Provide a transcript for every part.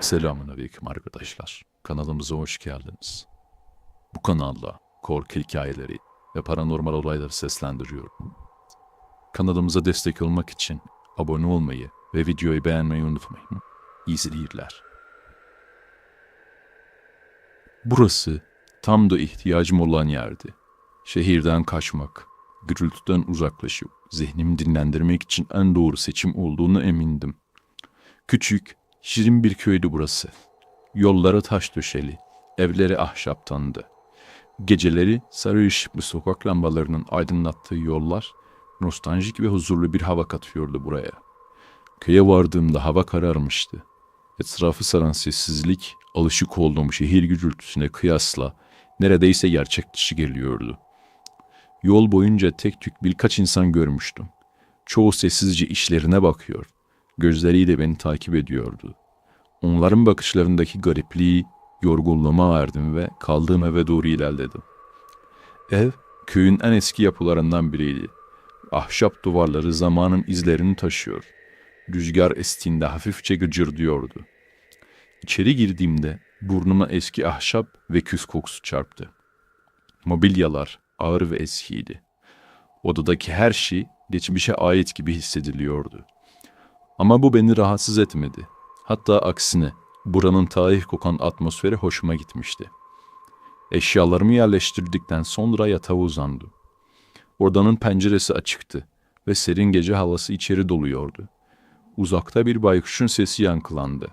Selamun Aleyküm arkadaşlar. Kanalımıza hoş geldiniz. Bu kanalda korku hikayeleri ve paranormal olayları seslendiriyorum. Kanalımıza destek olmak için abone olmayı ve videoyu beğenmeyi unutmayın. İyi seyirler. Burası tam da ihtiyacım olan yerdi. Şehirden kaçmak, gürültüden uzaklaşıp zihnimi dinlendirmek için en doğru seçim olduğunu emindim. Küçük, şirin bir köydü burası. Yolları taş döşeli, evleri ahşaptandı. Geceleri sarı ışıklı sokak lambalarının aydınlattığı yollar, nostaljik ve huzurlu bir hava katıyordu buraya. Köye vardığımda hava kararmıştı. Etrafı saran sessizlik, alışık olduğum şehir gürültüsüne kıyasla neredeyse gerçek dışı geliyordu. Yol boyunca tek tük birkaç insan görmüştüm. Çoğu sessizce işlerine bakıyor. Gözleriyle beni takip ediyordu. Onların bakışlarındaki garipliği, yorgunluğuma verdim ve kaldığım eve doğru ilerledim. Ev, köyün en eski yapılarından biriydi. Ahşap duvarları zamanın izlerini taşıyor. Rüzgar estiğinde hafifçe gıcırdıyordu. İçeri girdiğimde burnuma eski ahşap ve küs kokusu çarptı. Mobilyalar ağır ve eskiydi. Odadaki her şey geçmişe ait gibi hissediliyordu. Ama bu beni rahatsız etmedi. Hatta aksine buranın tarih kokan atmosferi hoşuma gitmişti. Eşyalarımı yerleştirdikten sonra yatağa uzandım. Odanın penceresi açıktı ve serin gece havası içeri doluyordu. Uzakta bir baykuşun sesi yankılandı.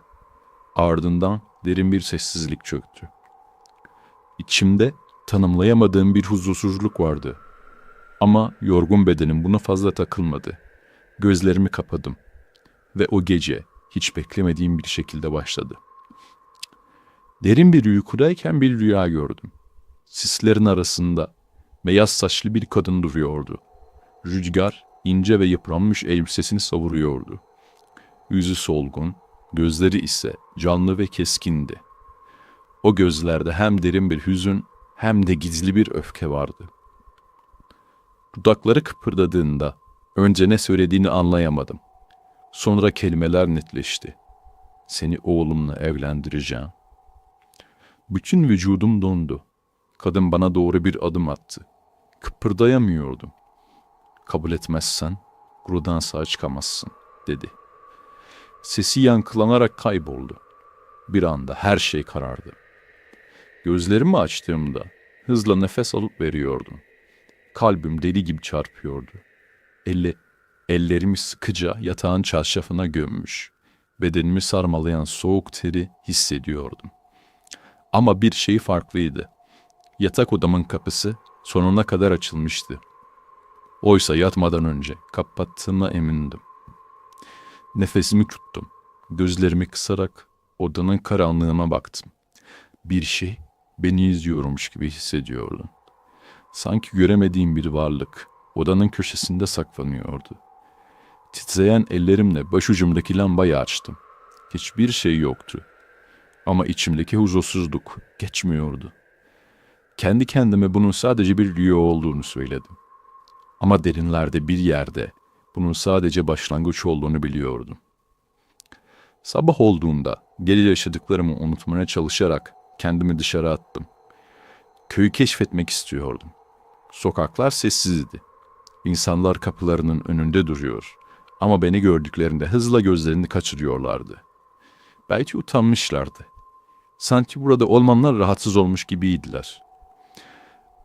Ardından derin bir sessizlik çöktü. İçimde tanımlayamadığım bir huzursuzluk vardı. Ama yorgun bedenim buna fazla takılmadı. Gözlerimi kapadım ve o gece hiç beklemediğim bir şekilde başladı. Derin bir uykudayken bir rüya gördüm. Sislerin arasında beyaz saçlı bir kadın duruyordu. Rüzgar ince ve yıpranmış elbisesini savuruyordu. Yüzü solgun, gözleri ise canlı ve keskindi. O gözlerde hem derin bir hüzün hem de gizli bir öfke vardı. Dudakları kıpırdadığında önce ne söylediğini anlayamadım. Sonra kelimeler netleşti. Seni oğlumla evlendireceğim. Bütün vücudum dondu. Kadın bana doğru bir adım attı. Kıpırdayamıyordum. Kabul etmezsen buradan sağ çıkamazsın, dedi. Sesi yankılanarak kayboldu. Bir anda her şey karardı. Gözlerimi açtığımda hızla nefes alıp veriyordum. Kalbim deli gibi çarpıyordu. Elle, ellerimi sıkıca yatağın çarşafına gömmüş. Bedenimi sarmalayan soğuk teri hissediyordum. Ama bir şey farklıydı. Yatak odamın kapısı sonuna kadar açılmıştı. Oysa yatmadan önce kapattığıma emindim. Nefesimi tuttum. Gözlerimi kısarak odanın karanlığına baktım. Bir şey beni izliyormuş gibi hissediyordum. Sanki göremediğim bir varlık odanın köşesinde saklanıyordu. Titreyen ellerimle başucumdaki lambayı açtım. Hiçbir şey yoktu. Ama içimdeki huzursuzluk geçmiyordu. Kendi kendime bunun sadece bir rüya olduğunu söyledim. Ama derinlerde bir yerde bunun sadece başlangıç olduğunu biliyordum. Sabah olduğunda geri yaşadıklarımı unutmaya çalışarak kendimi dışarı attım. Köyü keşfetmek istiyordum. Sokaklar sessizdi. İnsanlar kapılarının önünde duruyor ama beni gördüklerinde hızla gözlerini kaçırıyorlardı. Belki utanmışlardı. Sanki burada olmamlar rahatsız olmuş gibiydiler.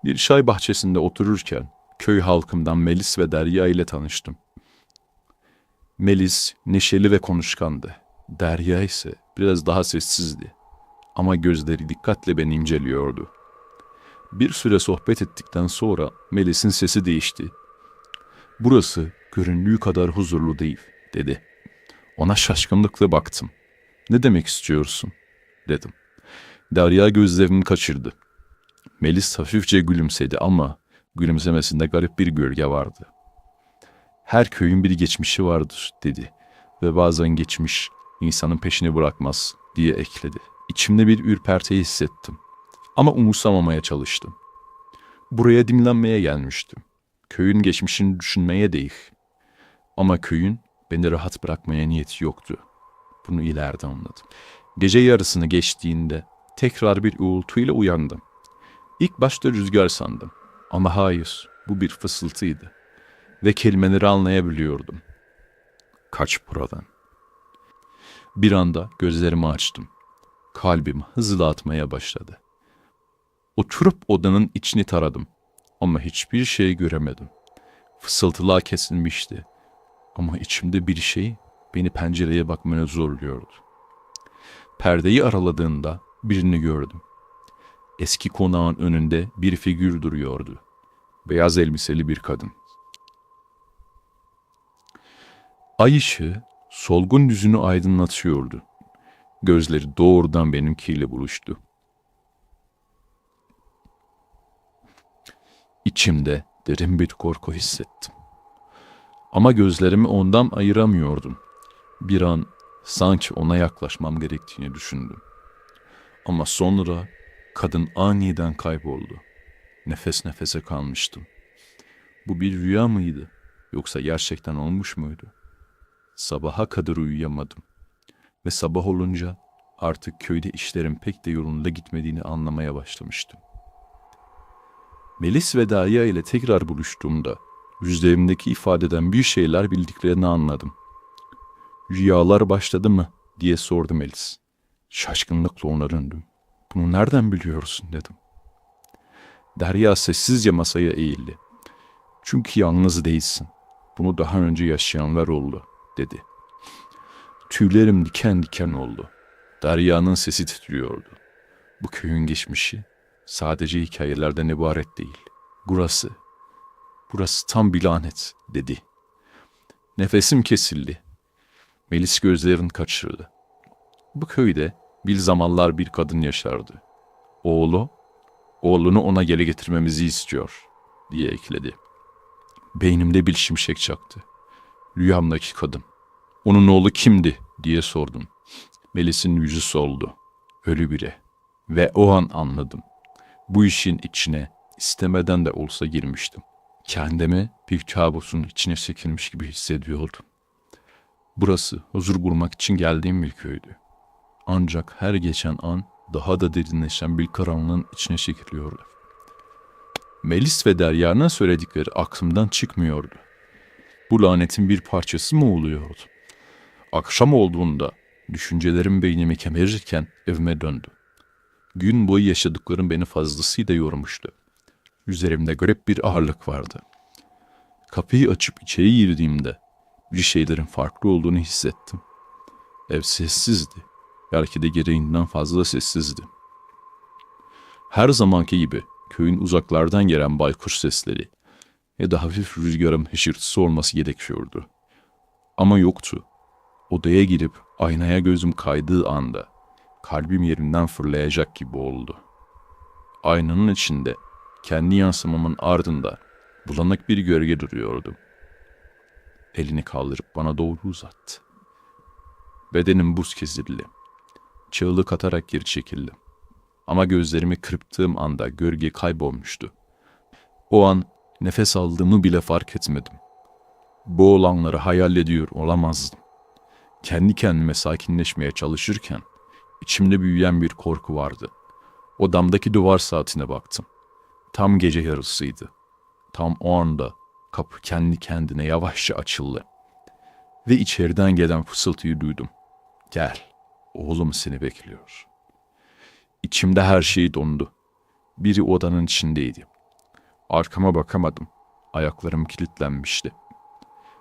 Bir çay bahçesinde otururken köy halkımdan Melis ve Derya ile tanıştım. Melis neşeli ve konuşkandı. Derya ise biraz daha sessizdi. Ama gözleri dikkatle beni inceliyordu. Bir süre sohbet ettikten sonra Melis'in sesi değişti. Burası göründüğü kadar huzurlu değil, dedi. Ona şaşkınlıkla baktım. Ne demek istiyorsun? dedim. Derya gözlerini kaçırdı. Melis hafifçe gülümsedi ama gülümsemesinde garip bir gölge vardı. Her köyün bir geçmişi vardır, dedi ve bazen geçmiş insanın peşini bırakmaz diye ekledi. İçimde bir ürperti hissettim ama umursamamaya çalıştım. Buraya dinlenmeye gelmiştim. Köyün geçmişini düşünmeye değil. Ama köyün beni rahat bırakmaya niyeti yoktu. Bunu ileride anladım. Gece yarısını geçtiğinde tekrar bir uğultuyla uyandım. İlk başta rüzgar sandım. Ama hayır, bu bir fısıltıydı. Ve kelimeleri anlayabiliyordum. Kaç buradan. Bir anda gözlerimi açtım. Kalbim hızla atmaya başladı. Oturup odanın içini taradım. Ama hiçbir şey göremedim. Fısıltılar kesilmişti. Ama içimde bir şey beni pencereye bakmaya zorluyordu. Perdeyi araladığında birini gördüm. Eski konağın önünde bir figür duruyordu. Beyaz elbiseli bir kadın. Ay ışığı solgun yüzünü aydınlatıyordu. Gözleri doğrudan benimkiyle buluştu. İçimde derin bir korku hissettim. Ama gözlerimi ondan ayıramıyordum. Bir an sanki ona yaklaşmam gerektiğini düşündüm. Ama sonra kadın aniden kayboldu. Nefes nefese kalmıştım. Bu bir rüya mıydı? Yoksa gerçekten olmuş muydu? Sabaha kadar uyuyamadım. Ve sabah olunca artık köyde işlerin pek de yolunda gitmediğini anlamaya başlamıştım. Melis ve Derya ile tekrar buluştuğumda yüzlerimdeki ifadeden bir şeyler bildiklerini anladım. Rüyalar başladı mı diye sordu Melis. Şaşkınlıkla ona döndüm. Bunu nereden biliyorsun dedim. Derya sessizce masaya eğildi. Çünkü yalnız değilsin. Bunu daha önce yaşayanlar oldu dedi. Tüylerim diken diken oldu. Derya'nın sesi titriyordu. Bu köyün geçmişi sadece hikayelerden ibaret değil. Burası, burası tam bir lanet dedi. Nefesim kesildi. Melis gözlerini kaçırdı. Bu köyde bir zamanlar bir kadın yaşardı. Oğlu, oğlunu ona geri getirmemizi istiyor diye ekledi. Beynimde bir şimşek çaktı. Rüyamdaki kadın. Onun oğlu kimdi diye sordum. Melis'in yüzü soldu. Ölü biri. Ve o an anladım. Bu işin içine istemeden de olsa girmiştim. Kendimi bir kabusun içine çekilmiş gibi hissediyordum. Burası huzur bulmak için geldiğim bir köydü. Ancak her geçen an daha da derinleşen bir karanlığın içine çekiliyordu. Melis ve Derya'nın söyledikleri aklımdan çıkmıyordu. Bu lanetin bir parçası mı oluyordu? Akşam olduğunda düşüncelerim beynimi kemirirken evime döndüm. Gün boyu yaşadıklarım beni fazlasıyla yormuştu. Üzerimde garip bir ağırlık vardı. Kapıyı açıp içeri girdiğimde bir şeylerin farklı olduğunu hissettim. Ev sessizdi. Belki de gereğinden fazla sessizdi. Her zamanki gibi köyün uzaklardan gelen baykuş sesleri ya da hafif rüzgarın hışırtısı olması gerekiyordu. Ama yoktu. Odaya girip aynaya gözüm kaydığı anda kalbim yerinden fırlayacak gibi oldu. Aynanın içinde kendi yansımamın ardında bulanık bir gölge duruyordu. Elini kaldırıp bana doğru uzattı. Bedenim buz kesildi. Çığlık atarak geri çekildim. Ama gözlerimi kırptığım anda gölge kaybolmuştu. O an nefes aldığımı bile fark etmedim. Bu olanları hayal ediyor olamazdım. Kendi kendime sakinleşmeye çalışırken içimde büyüyen bir korku vardı. Odamdaki duvar saatine baktım. Tam gece yarısıydı. Tam o anda kapı kendi kendine yavaşça açıldı. Ve içeriden gelen fısıltıyı duydum. Gel, oğlum seni bekliyor. İçimde her şey dondu. Biri odanın içindeydi. Arkama bakamadım. Ayaklarım kilitlenmişti.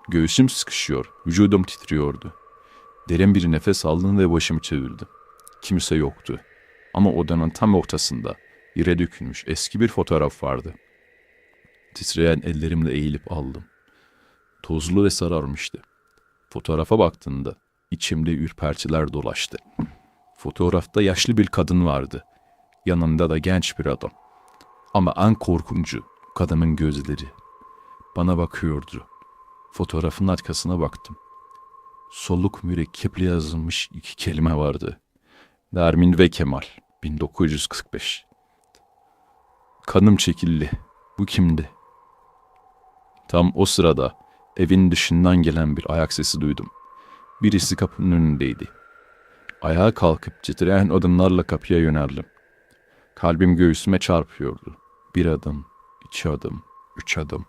Göğsüm sıkışıyor, vücudum titriyordu. Derin bir nefes aldım ve başımı çevirdim. Kimse yoktu. Ama odanın tam ortasında yere dökülmüş eski bir fotoğraf vardı. Titreyen ellerimle eğilip aldım. Tozlu ve sararmıştı. Fotoğrafa baktığında içimde ürpertiler dolaştı. Fotoğrafta yaşlı bir kadın vardı. Yanında da genç bir adam. Ama en korkuncu kadının gözleri. Bana bakıyordu. Fotoğrafın arkasına baktım. Soluk mürekkeple yazılmış iki kelime vardı. Nermin ve Kemal 1945 Kanım çekildi. Bu kimdi? Tam o sırada evin dışından gelen bir ayak sesi duydum. Birisi kapının önündeydi. Ayağa kalkıp titreyen adımlarla kapıya yöneldim. Kalbim göğsüme çarpıyordu. Bir adım, iki adım, üç adım.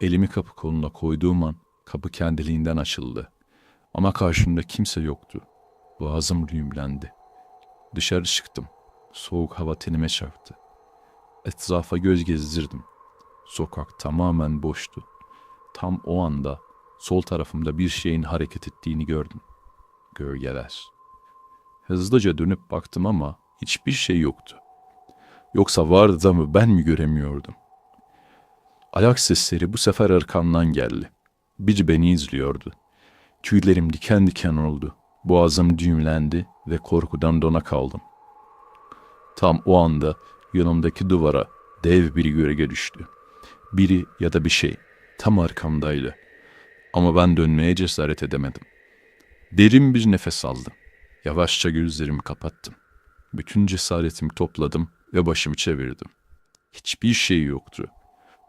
Elimi kapı koluna koyduğum an kapı kendiliğinden açıldı. Ama karşımda kimse yoktu. Boğazım düğümlendi. Dışarı çıktım. Soğuk hava tenime çarptı. Etrafa göz gezdirdim. Sokak tamamen boştu. Tam o anda sol tarafımda bir şeyin hareket ettiğini gördüm. Gölgeler. Hızlıca dönüp baktım ama hiçbir şey yoktu. Yoksa vardı da mı ben mi göremiyordum? Ayak sesleri bu sefer arkamdan geldi. Biri beni izliyordu. Tüylerim diken diken oldu. Boğazım düğümlendi ve korkudan dona kaldım. Tam o anda yanımdaki duvara dev bir gölge düştü. Biri ya da bir şey tam arkamdaydı. Ama ben dönmeye cesaret edemedim. Derin bir nefes aldım. Yavaşça gözlerimi kapattım. Bütün cesaretimi topladım ve başımı çevirdim. Hiçbir şey yoktu.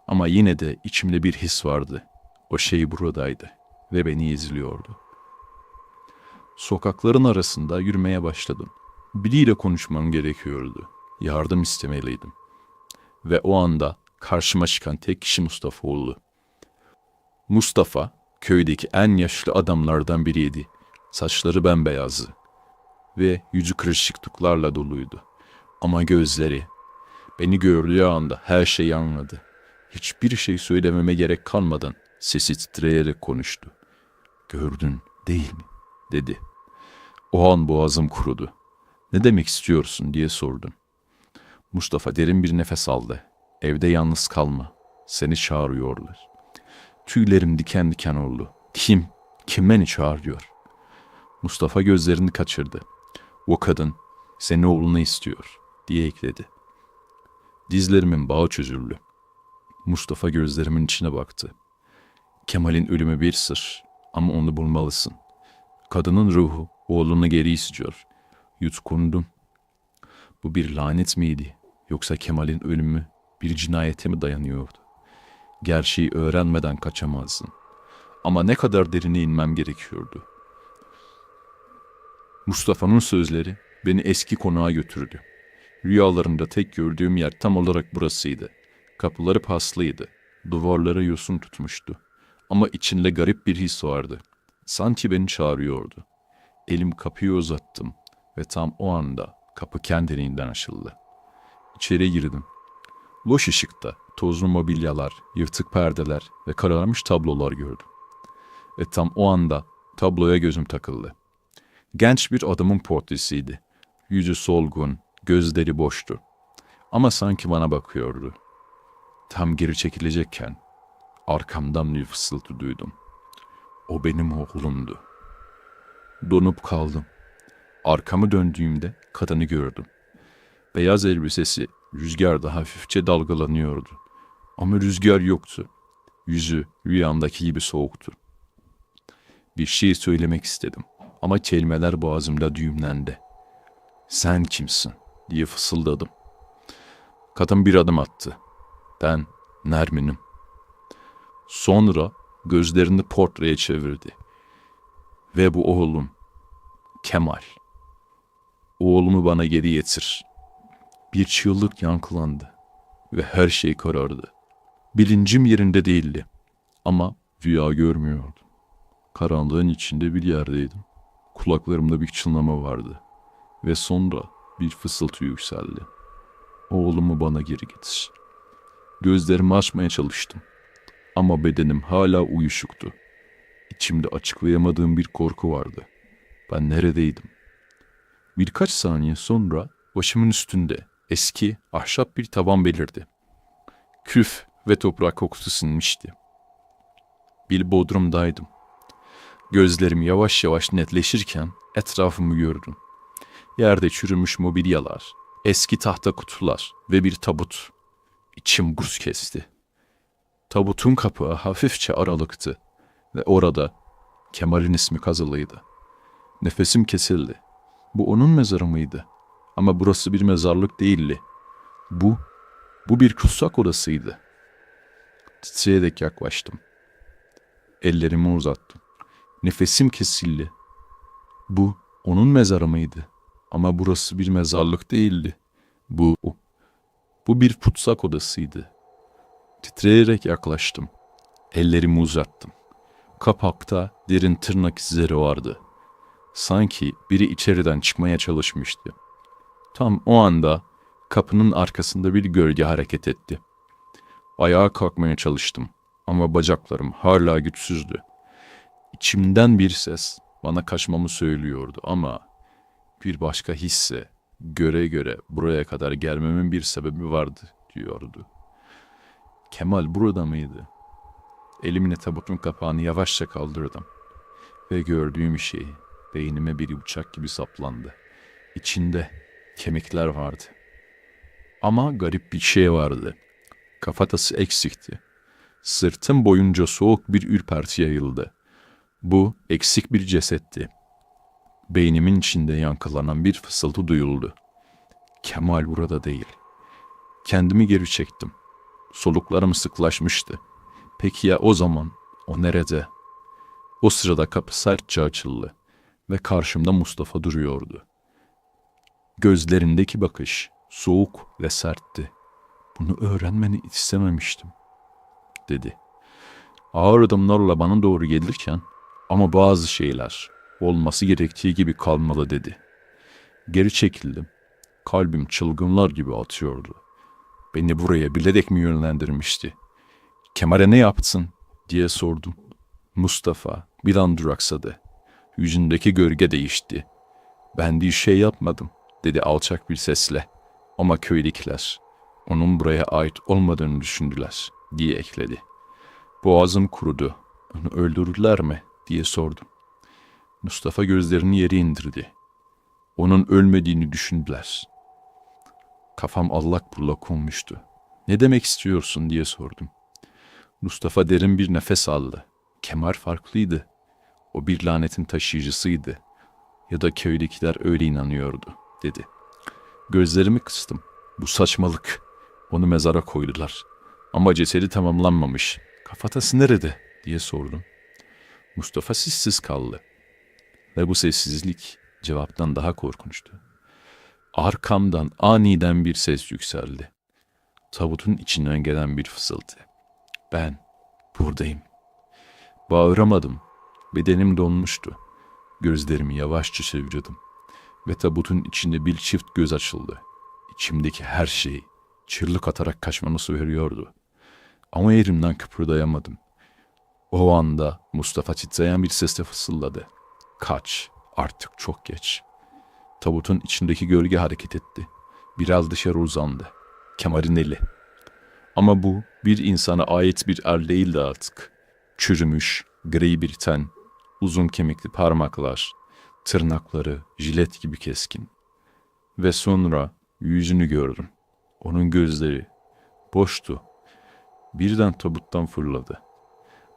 Ama yine de içimde bir his vardı. O şey buradaydı ve beni izliyordu. Sokakların arasında yürümeye başladım. Biriyle konuşmam gerekiyordu. Yardım istemeliydim. Ve o anda karşıma çıkan tek kişi Mustafa oldu. Mustafa, köydeki en yaşlı adamlardan biriydi. Saçları bembeyazdı ve yüzü kırışıklıklarla doluydu. Ama gözleri, beni gördüğü anda her şeyi anladı. Hiçbir şey söylememe gerek kalmadan sesi titreyerek konuştu. Gördün değil mi? dedi. O an boğazım kurudu. Ne demek istiyorsun diye sordum. Mustafa derin bir nefes aldı. Evde yalnız kalma. Seni çağırıyorlar. Tüylerim diken diken oldu. Kim? Kim beni çağırıyor? Mustafa gözlerini kaçırdı. O kadın senin oğlunu istiyor diye ekledi. Dizlerimin bağı çözüldü. Mustafa gözlerimin içine baktı. Kemal'in ölümü bir sır ama onu bulmalısın. Kadının ruhu oğlunu geri istiyor. Yutkundum. Bu bir lanet miydi yoksa Kemal'in ölümü bir cinayete mi dayanıyordu? Gerçeği öğrenmeden kaçamazdın. Ama ne kadar derine inmem gerekiyordu. Mustafa'nın sözleri beni eski konağa götürdü. Rüyalarımda tek gördüğüm yer tam olarak burasıydı. Kapıları paslıydı. Duvarlara yosun tutmuştu. Ama içinde garip bir his vardı. Sanki beni çağırıyordu. Elim kapıyı uzattım ve tam o anda kapı kendiliğinden açıldı. İçeri girdim. Loş ışıkta tozlu mobilyalar, yırtık perdeler ve kararmış tablolar gördüm. Ve tam o anda tabloya gözüm takıldı. Genç bir adamın portresiydi. Yüzü solgun, gözleri boştu. Ama sanki bana bakıyordu. Tam geri çekilecekken arkamdan bir fısıltı duydum. O benim oğlumdu. Donup kaldım. Arkamı döndüğümde kadını gördüm. Beyaz elbisesi rüzgarda hafifçe dalgalanıyordu. Ama rüzgar yoktu. Yüzü rüyamdaki gibi soğuktu. Bir şey söylemek istedim ama kelimeler boğazımda düğümlendi. Sen kimsin diye fısıldadım. Kadın bir adım attı. Ben Nermin'im. Sonra gözlerini portreye çevirdi. Ve bu oğlum Kemal. Oğlumu bana geri getir. Bir çığlık yankılandı ve her şey karardı. Bilincim yerinde değildi ama rüya görmüyordum. Karanlığın içinde bir yerdeydim. Kulaklarımda bir çınlama vardı ve sonra bir fısıltı yükseldi. Oğlumu bana geri getir. Gözlerimi açmaya çalıştım ama bedenim hala uyuşuktu. İçimde açıklayamadığım bir korku vardı. Ben neredeydim? Birkaç saniye sonra başımın üstünde eski ahşap bir taban belirdi. Küf ve toprak kokusu sinmişti. Bir bodrumdaydım. Gözlerim yavaş yavaş netleşirken etrafımı gördüm. Yerde çürümüş mobilyalar, eski tahta kutular ve bir tabut. İçim buz kesti. Tabutun kapağı hafifçe aralıktı ve orada Kemal'in ismi kazılıydı. Nefesim kesildi. Bu onun mezarı mıydı? Ama burası bir mezarlık değildi. Bu, bu bir kutsak odasıydı. Titreyerek yaklaştım. Ellerimi uzattım. Nefesim kesildi. Bu Onun mezarı mıydı? Ama burası bir mezarlık değildi. Bu, bu bir putsak odasıydı. Titreyerek yaklaştım. Ellerimi uzattım. Kapakta derin tırnak izleri vardı. Sanki biri içeriden çıkmaya çalışmıştı. Tam o anda kapının arkasında bir gölge hareket etti. Ayağa kalkmaya çalıştım ama bacaklarım hala güçsüzdü. İçimden bir ses bana kaçmamı söylüyordu ama bir başka hisse göre göre buraya kadar gelmemin bir sebebi vardı diyordu. Kemal burada mıydı? Elimle tabutun kapağını yavaşça kaldırdım ve gördüğüm şey beynime bir bıçak gibi saplandı. İçinde kemikler vardı. Ama garip bir şey vardı. Kafatası eksikti. Sırtım boyunca soğuk bir ürperti yayıldı. Bu eksik bir cesetti. Beynimin içinde yankılanan bir fısıltı duyuldu. Kemal burada değil. Kendimi geri çektim. Soluklarım sıklaşmıştı. Peki ya o zaman? O nerede? O sırada kapı sertçe açıldı ve karşımda Mustafa duruyordu. Gözlerindeki bakış soğuk ve sertti. Bunu öğrenmeni istememiştim, dedi. Ağır adımlarla bana doğru gelirken ama bazı şeyler olması gerektiği gibi kalmalı dedi. Geri çekildim. Kalbim çılgınlar gibi atıyordu. Beni buraya bilerek mi yönlendirmişti? Kemal'e ne yaptın diye sordum. Mustafa bir an duraksadı. Yüzündeki gölge değişti. Ben bir şey yapmadım dedi alçak bir sesle. Ama köydekiler onun buraya ait olmadığını düşündüler diye ekledi. Boğazım kurudu. Onu öldürürler mi diye sordum. Mustafa gözlerini yere indirdi. Onun ölmediğini düşündüler. Kafam allak bullak olmuştu. Ne demek istiyorsun diye sordum. Mustafa derin bir nefes aldı. Kemal farklıydı. O bir lanetin taşıyıcısıydı. Ya da köydekiler öyle inanıyordu, dedi. Gözlerimi kıstım. Bu saçmalık. Onu mezara koydular. Ama cesedi tamamlanmamış. Kafatası nerede? diye sordum. Mustafa sessiz kaldı. Ve bu sessizlik cevaptan daha korkunçtu. Arkamdan aniden bir ses yükseldi. Tabutun içinden gelen bir fısıltı. Ben buradayım. Bağıramadım. Bedenim donmuştu. Gözlerimi yavaşça çevirdim. Ve tabutun içinde bir çift göz açıldı. İçimdeki her şey çırlık atarak kaçmamı veriyordu. Ama yerimden kıpırdayamadım. O anda Mustafa titreyen bir sesle fısıldadı. Kaç, artık çok geç. Tabutun içindeki gölge hareket etti. Biraz dışarı uzandı. Kemal'in eli. Ama bu bir insana ait bir el değildi artık. Çürümüş, gri bir ten, uzun kemikli parmaklar, tırnakları jilet gibi keskin. Ve sonra yüzünü gördüm. Onun gözleri boştu. Birden tabuttan fırladı.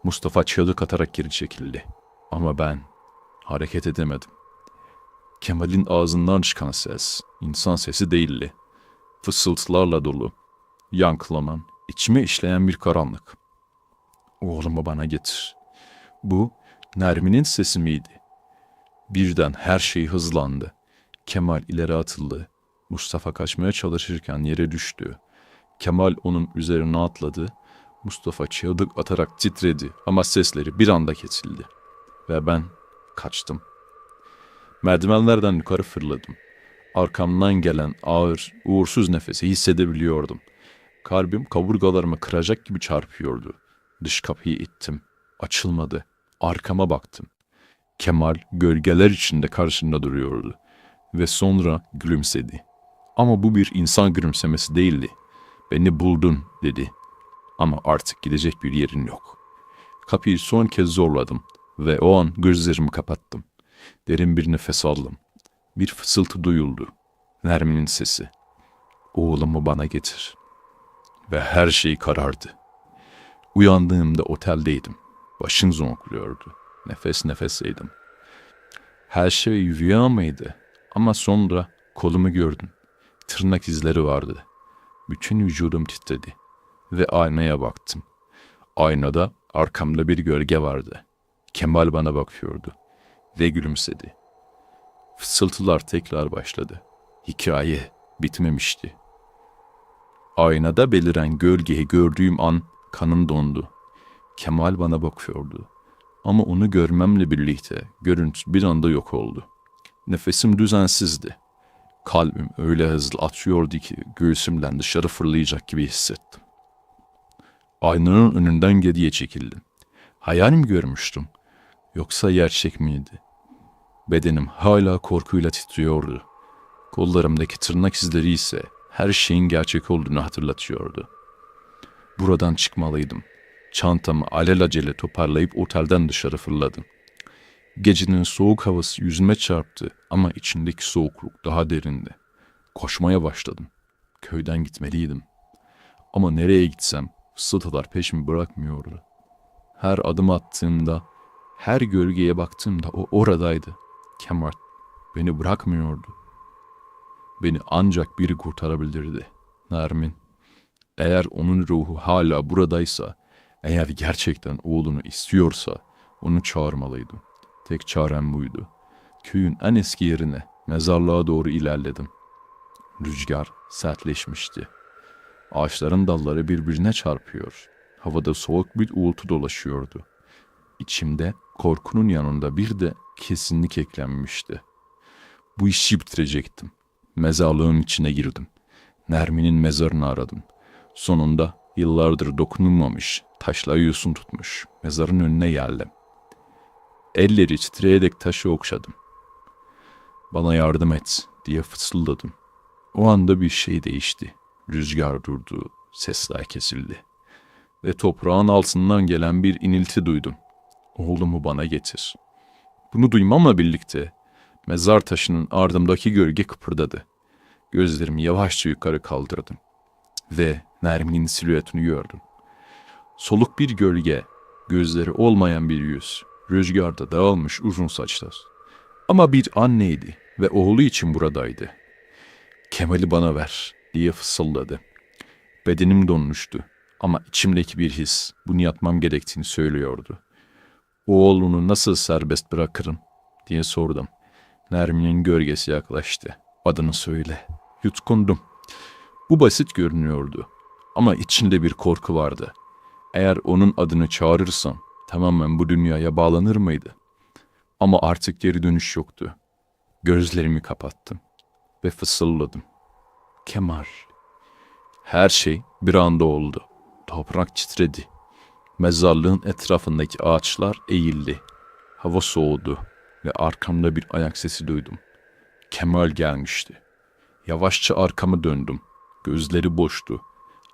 Mustafa çığlık atarak geri çekildi. Ama ben hareket edemedim. Kemal'in ağzından çıkan ses insan sesi değildi. Fısıltılarla dolu, yankılanan, içime işleyen bir karanlık. Oğlumu bana getir. Bu Nermin'in sesi miydi? Birden her şey hızlandı. Kemal ileri atıldı. Mustafa kaçmaya çalışırken yere düştü. Kemal onun üzerine atladı. Mustafa çığlık atarak titredi ama sesleri bir anda kesildi. Ve ben kaçtım. Merdivenlerden yukarı fırladım. Arkamdan gelen ağır, uğursuz nefesi hissedebiliyordum. Kalbim kaburgalarımı kıracak gibi çarpıyordu. Dış kapıyı ittim. Açılmadı. Arkama baktım. Kemal gölgeler içinde karşımda duruyordu. Ve sonra gülümsedi. Ama bu bir insan gülümsemesi değildi. Beni buldun dedi. Ama artık gidecek bir yerin yok. Kapıyı son kez zorladım ve o an gözlerimi kapattım. Derin bir nefes aldım. Bir fısıltı duyuldu. Nermin'in sesi. Oğlumu bana getir. Ve her şey karardı. Uyandığımda oteldeydim. Başım zonkluyordu. Nefes nefeseydim. Her şey rüya mıydı? Ama sonra kolumu gördüm. Tırnak izleri vardı. Bütün vücudum titredi. Ve aynaya baktım. Aynada arkamda bir gölge vardı. Kemal bana bakıyordu ve gülümsedi. Fısıltılar tekrar başladı. Hikaye bitmemişti. Aynada beliren gölgeyi gördüğüm an kanım dondu. Kemal bana bakıyordu. Ama onu görmemle birlikte görüntü bir anda yok oldu. Nefesim düzensizdi. Kalbim öyle hızlı atıyordu ki göğsümden dışarı fırlayacak gibi hissettim. Aynanın önünden geriye çekildim. Hayal mi görmüştüm? Yoksa gerçek miydi? Bedenim hala korkuyla titriyordu. Kollarımdaki tırnak izleri ise her şeyin gerçek olduğunu hatırlatıyordu. Buradan çıkmalıydım. Çantamı alelacele toparlayıp otelden dışarı fırladım. Gecenin soğuk havası yüzüme çarptı ama içindeki soğukluk daha derindi. Koşmaya başladım. Köyden gitmeliydim. Ama nereye gitsem fısıltılar peşimi bırakmıyordu. Her adım attığımda, her gölgeye baktığımda o oradaydı. Kemal beni bırakmıyordu. Beni ancak biri kurtarabilirdi. Nermin. Eğer onun ruhu hala buradaysa, eğer gerçekten oğlunu istiyorsa onu çağırmalıydım. Tek çarem buydu. Köyün en eski yerine, mezarlığa doğru ilerledim. Rüzgar sertleşmişti. Ağaçların dalları birbirine çarpıyor. Havada soğuk bir uğultu dolaşıyordu. İçimde korkunun yanında bir de kesinlik eklenmişti. Bu işi bitirecektim. Mezarlığın içine girdim. Nermin'in mezarını aradım. Sonunda yıllardır dokunulmamış, taşla yosun tutmuş mezarın önüne geldim. Elleri titreyerek taşı okşadım. Bana yardım et diye fısıldadım. O anda bir şey değişti. Rüzgar durdu, sesler kesildi. Ve toprağın altından gelen bir inilti duydum. Oğlumu bana getir. Bunu duymamla birlikte mezar taşının ardımdaki gölge kıpırdadı. Gözlerimi yavaşça yukarı kaldırdım. Ve Nermin'in silüetini gördüm. Soluk bir gölge, gözleri olmayan bir yüz, rüzgarda dağılmış uzun saçlar. Ama bir anneydi ve oğlu için buradaydı. Kemal'i bana ver diye fısıldadı. Bedenim donmuştu ama içimdeki bir his bunu yapmam gerektiğini söylüyordu. Oğlunu nasıl serbest bırakırım diye sordum. Nermin'in gölgesi yaklaştı. Adını söyle. Yutkundum. Bu basit görünüyordu. Ama içinde bir korku vardı. Eğer onun adını çağırırsam tamamen bu dünyaya bağlanır mıydı? Ama artık geri dönüş yoktu. Gözlerimi kapattım ve fısıldadım. Kemal. Her şey bir anda oldu. Toprak titredi. Mezarlığın etrafındaki ağaçlar eğildi. Hava soğudu ve arkamda bir ayak sesi duydum. Kemal gelmişti. Yavaşça arkamı döndüm. Gözleri boştu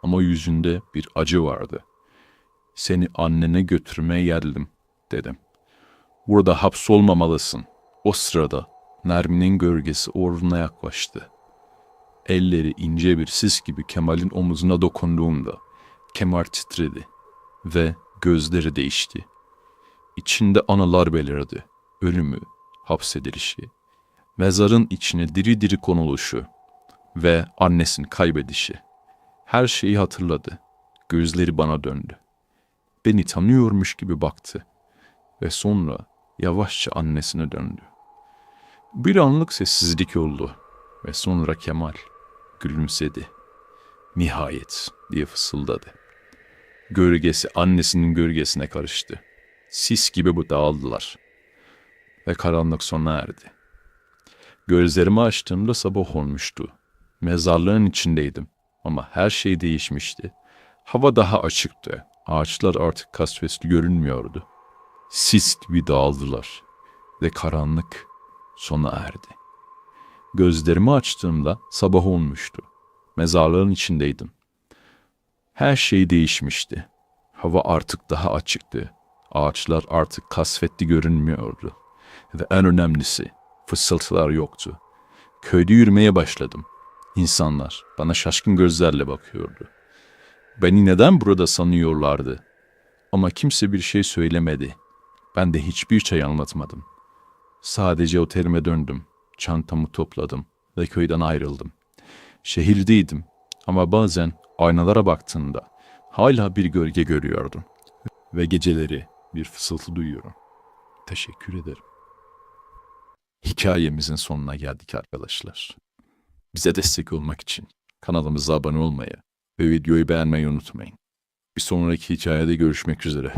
ama yüzünde bir acı vardı. Seni annene götürmeye geldim dedim. Burada hapsolmamalısın. O sırada Nermin'in gölgesi oruna yaklaştı. Elleri ince bir sis gibi Kemal'in omuzuna dokunduğunda Kemal titredi ve gözleri değişti. İçinde anılar belirdi. Ölümü, hapsedilişi, mezarın içine diri diri konuluşu ve annesini kaybedişi. Her şeyi hatırladı. Gözleri bana döndü. Beni tanıyormuş gibi baktı ve sonra yavaşça annesine döndü. Bir anlık sessizlik oldu ve sonra Kemal gülümsedi. Nihayet diye fısıldadı. Gölgesi annesinin gölgesine karıştı. Sis gibi bu dağıldılar. Ve karanlık sona erdi. Gözlerimi açtığımda sabah olmuştu. Mezarlığın içindeydim ama her şey değişmişti. Hava daha açıktı. Ağaçlar artık kasvetli görünmüyordu. Sis gibi dağıldılar ve karanlık sona erdi. Gözlerimi açtığımda sabah olmuştu. Mezarlığın içindeydim. Her şey değişmişti. Hava artık daha açıktı. Ağaçlar artık kasvetli görünmüyordu. Ve en önemlisi fısıltılar yoktu. Köyde yürümeye başladım. İnsanlar bana şaşkın gözlerle bakıyordu. Beni neden burada sanıyorlardı? Ama kimse bir şey söylemedi. Ben de hiçbir şey anlatmadım. Sadece otelime döndüm. Çantamı topladım ve köyden ayrıldım. Şehirdeydim ama bazen aynalara baktığımda hala bir gölge görüyordum. Ve geceleri bir fısıltı duyuyorum. Teşekkür ederim. hikayemizin sonuna geldik arkadaşlar. Bize destek olmak için kanalımıza abone olmayı ve videoyu beğenmeyi unutmayın. Bir sonraki hikayede görüşmek üzere.